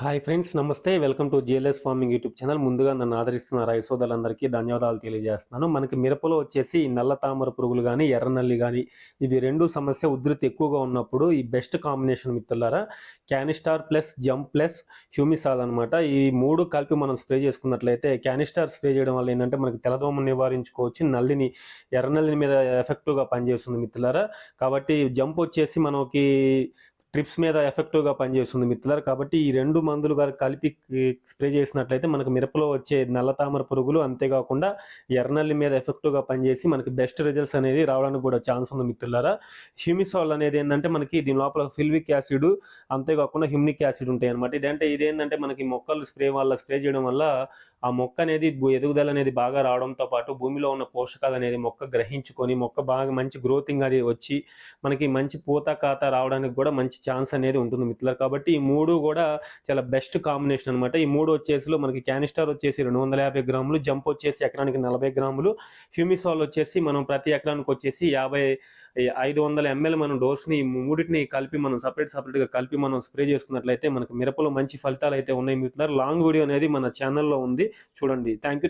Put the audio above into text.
Hi friends నమస్తే. Welcome to GLS farming YouTube channel. ముందుగా నన్ను ఆదరిస్తున్న రైసోదలందరికీ ధన్యవాదాలు తెలియజేస్తున్నాను. మనకి మిరపలో వచ్చేసి ఈ నల్ల తామర పురుగులు కానీ ఎర్రనల్లి కానీ ఇవి రెండు సమస్య ఉధృతి ఎక్కువగా ఉన్నప్పుడు ఈ బెస్ట్ కాంబినేషన్ మిత్రులారా Canistar plus Jump plus Humisol అనమాట ఈ మూడు కలిపి మనం స్ప్రే చేసుకున్నట్లయితే క్యానిస్టార్ స్ప్రే చేయడం వల్ల ఏంటంటే మనకి తెలదోమ నివారించుకోవచ్చు నల్లిని ఎర్రనల్లిని మీద ఎఫెక్టివ్గా పనిచేస్తుంది మిత్రులారా. కాబట్టి జంప్ వచ్చేసి మనకి ట్రిప్స్ మీద ఎఫెక్టివ్గా పనిచేస్తుంది మిత్రులారు. కాబట్టి ఈ రెండు మందులు కలిపి స్ప్రే చేసినట్లయితే మనకు మిరపలో వచ్చే నల్ల తామర పురుగులు అంతేకాకుండా ఎర్రనల్లి మీద ఎఫెక్టివ్గా పనిచేసి మనకి బెస్ట్ రిజల్ట్స్ అనేది రావడానికి కూడా ఛాన్స్ ఉంది మిత్రులారా. హ్యూమిసాల్ అనేది ఏంటంటే మనకి దీని లోపల ఫిల్విక్ యాసిడ్ అంతేకాకుండా హ్యూమినిక్ యాసిడ్ ఉంటాయి అనమాట ఇదంటే ఇదేంటంటే మనకి మొక్కలు స్ప్రే వల్ల స్ప్రే చేయడం వల్ల ఆ మొక్క అనేది ఎదుగుదల అనేది బాగా రావడంతో పాటు భూమిలో ఉన్న పోషకాలు అనేది మొక్క గ్రహించుకొని మొక్క బాగా మంచి గ్రోతింగ్ అది వచ్చి మనకి మంచి పూత కాత రావడానికి కూడా మంచి ఛాన్స్ అనేది ఉంటుంది మిత్రులు కాబట్టి ఈ మూడు కూడా చాలా బెస్ట్ కాంబినేషన్ అనమాట ఈ మూడు వచ్చేసిలో మనకి క్యానిస్టార్ వచ్చేసి రెండు వందల యాభై గ్రాములు జంప్ వచ్చేసి ఎకరానికి నలభై గ్రాములు హ్యూమిసాల్ వచ్చేసి మనం ప్రతి ఎకరానికి వచ్చేసి యాభై ఐదు వందల ఎంఎల్ మనం డోస్ని మూడింటిని కలిపి మనం సపరేట్ సపరేట్గా కలిపి మనం స్ప్రే చేసుకున్నట్లయితే మనకి మిరపలో మంచి ఫలితాలు అయితే ఉన్నాయి మిత్రులారు. లాంగ్ వీడియో అనేది మన ఛానల్లో ఉంది. చూడండి. Thank you